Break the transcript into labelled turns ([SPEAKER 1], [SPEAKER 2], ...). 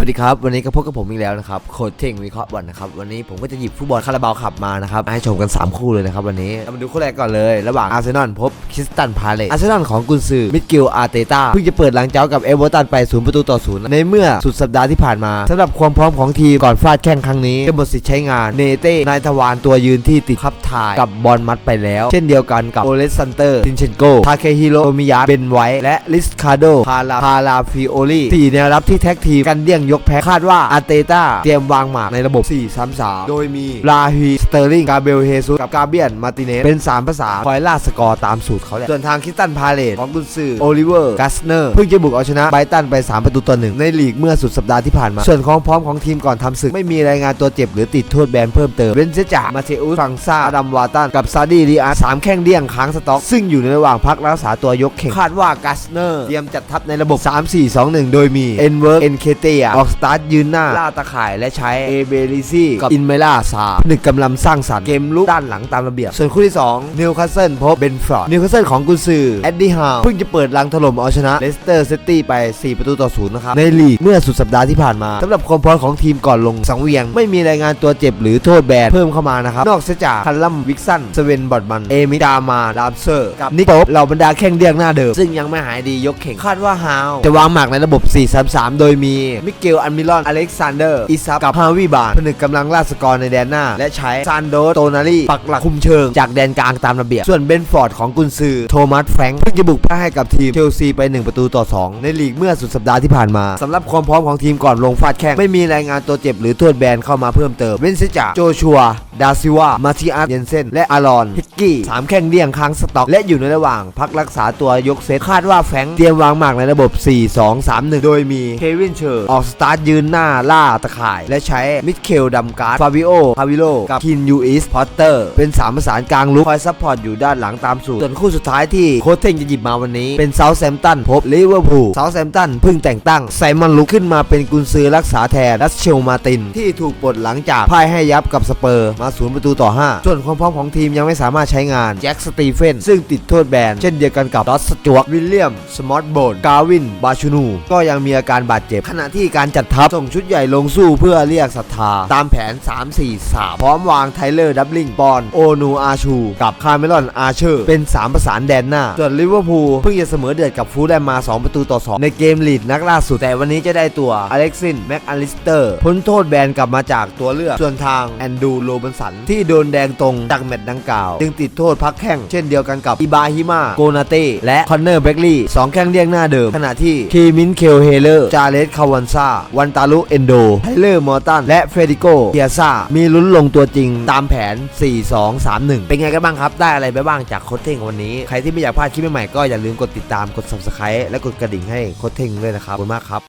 [SPEAKER 1] วัสดีครับ วันนี้ก็พบกับผมอีกแล้วนะครับโคชเท่งวิเคราะห์บอลนะครับวันนี้ผมก็จะหยิบฟุตบอลคาราบาวขับมานะครับมาให้ชมกัน 3 คู่เลยนะครับวันนี้เรามาดูคู่แรกก่อนเลย ระหว่างอาร์เซนอลพบคริสตันพาเลตอาร์เซนอลของกุนซือมิดกิลอาร์เตต้าเพิ่งจะเปิดหลังเจ้ากับเอเวอร์ตันไป0ประตูต่อศูนย์ในเมื่อสุดสัปดาห์ที่ผ่านมาสำหรับความพร้อมของทีมก่อนฟาดแข่งครั้งนี้จะหมดสิทธิ์ใช้งานเนเต้นายทวารตัวยืนที่ติดขับถ่ายกับบอลมัดไปแล้ว เช่นเดียวกันกับโอเลสซันเตอร์ซินเชนโกทาเคฮิโรโอมิยะเบนไวท์และลิสคาโดพาลาพาลาฟิโอลีสี่แนวรับที่แท็กทีมกันเดี่ยงยกแพ้คาดว่าอาร์เตต้าเตรียมวางหมากในระบบ 4-3-3 โดยมีลาฮีสเตอร์ลิง กาเบลเฮซุสกับกาเบียน มาติเนส เป็น 3 ภาษาคอยล่าสกอร์ตามสูตรเขาแหละ ส่วนทางคิสตันพาเลตของกุนซือโอลิเวอร์กัสเนอร์ เพิ่งจะบุกเอาชนะไบรตันไป 3 ประตูต่อหนึ่งในลีกเมื่อสุดสัปดาห์ที่ผ่านมา ส่วนของพร้อมของทีมก่อนทำศึกไม่มีรายงานตัวเจ็บหรือติดโทษแบนเพิ่มเติมเว้นเสียจากมาเทอุสฟังซาอดัมวาตันกับซาดีรีอาสามแข้งเดี้ยงค้างสต็อกซึ่งอยู่ในระหว่างพักรักษาตัวยกเข่งคาดว่ากัสเนอร์เตรียมจัดทัพในระบบ 3-4-2-1 โดยมีเอ็นเวิร์กเอ็นเคเตียออกสตาร์ทยืนหน้า ล่าตะข่ายและใช้เอเบลิซี่กับอินเมล่าซาหนึ่งกำลังสร้างสรรค์เกมลุกด้านหลังตามระเบียบ ส่วนคู่ที่2นิวคาสเซิลพบเบนฟอร์ดนิวคาสเซิลของกุนซือแอดดี้ฮาวเพิ่งจะเปิดลังถล่มเอาชนะเลสเตอร์ซิตี้ไป 4 ประตูต่อศูนย์นะครับในลีกเมื่อสุดสัปดาห์ที่ผ่านมาสำหรับความพร้อมของทีมก่อนลงสังเวียง ไม่มีรายงานตัวเจ็บหรือโทษแบนเพิ่มเข้ามานะครับนอกจากคัลลัมวิกสันสเวนบอดมันเอมิดามาดามเซอร์กับนิกโป๊ปเหล่าบรรดาแข้งเดียงหน้าเดิมซึ่งยังไม่หายดียกเข่งคาดว่าฮาวจะวางหมากในระบบ 4-3-3 โดยมีมิเกลอันมิลอน อเล็กซานเดอร์ อิซับกับฮาวิบานผนึกกำลังล่าสกอร์ในแดนหน้า และใช้ซานโดโตนารีปักหลักคุมเชิงจากแดนกลางตามระเบียบ ส่วนเบนฟอร์ดของกุนซือโทมัสแฟรงค์เพิ่งจะบุกพ่ายให้กับทีมเชลซีไป 1 ประตูต่อ 2 ในลีกเมื่อสุดสัปดาห์ที่ผ่านมาสำหรับความพร้อมของทีมก่อนลงฟาดแข้งไม่มีรายงานตัวเจ็บหรือโทษแบนเข้ามาเพิ่มเติมเว้นเสียจากโจชัวดาซิวามาติอัสเยนเซนและอารอนฮิกกี้สามแข้งเลี่ยงค้างสต็อกและอยู่ในระหว่างพักรักษาตัวยกเซตคาดว่าแฟรงค์เตรียมวางหมากในระบบ 4-2-3-1 โดยมีเควินเชอร์ออกสสตาร์ทยืนหน้าล่าตะข่าย และใช้มิเคลดัมการ์ดฟาบิโอพาวิโลกับคินยูอิสพอตเตอร์เป็นสามประสานกลางลุกคอยซัพพอร์ตอยู่ด้านหลังตามสูตรส่วนคู่สุดท้ายที่โค้ชเทงจะหยิบมาวันนี้ เป็นเซาท์แซมตันพบลิเวอร์พูลเซาท์แซมตันเพิ่งแต่งตั้งไซมอนลุกขึ้นมาเป็นกุนซือรักษาแทนดัชเชลมาติน ที่ถูกปลดหลังจากพ่ายให้ยับกับสเปอร์มาศูนย์ประตูต่อ 5 ส่วนความพร้อมของทีมยังไม่สามารถใช้งานแจ็คสตีเฟนซึ่งติดโทษแบน เช่นเดียวกันกับดอสสจวกวิลเลียมสมอตโบนกาวินบาชูนูก็ยังมีอาการบาดเจ็บขณะที่การจัดทัพส่งชุดใหญ่ลงสู้เพื่อเรียกศรัทธา ตามแผน 3-4-3 พร้อมวางไทเลอร์ดับลิงปอน โอนูอาชู กับคาร์เมลอนอาเชอร์ เป็น 3 ประสานแดนหน้า ส่วนลิเวอร์พูลเพิ่งจะเสมอเดือดกับฟูลแลมมา 2 ประตูต่อ 2 ในเกมลีดนักล่าสุด แต่วันนี้จะได้ตัวอเล็กซินแม็กอลิสเตอร์พ้นโทษแบนกลับมาจากตัวเลือกส่วนทางแอนดูโรบันสันที่โดนแดงตรงจากแมตช์ดังกล่าว จึงติดโทษพักแข้งเช่นเดียวกันกับอิบาฮิมาโกนาเต้และคอนเนอร์เบกลีสองแข้งเรียงหน้าเดิม ขณะที่คีมินเคลเฮเลอร์จาเลสคาวันซาวันตาลุเอนโดไฮเลอร์มอร์ตัน และเฟรดิโกเทียซามีลุ้นลงตัวจริงตามแผน 4-2-3-1 เป็นไงกันบ้างครับ ได้อะไรไปบ้างจากโคชเท่งวันนี้ ใครที่ไม่อยากพลาดคลิปใหม่ๆก็อย่าลืมกดติดตามกด subscribe และกดกระดิ่งให้โคชเท่งด้วยนะครับขอบคุณมากครับ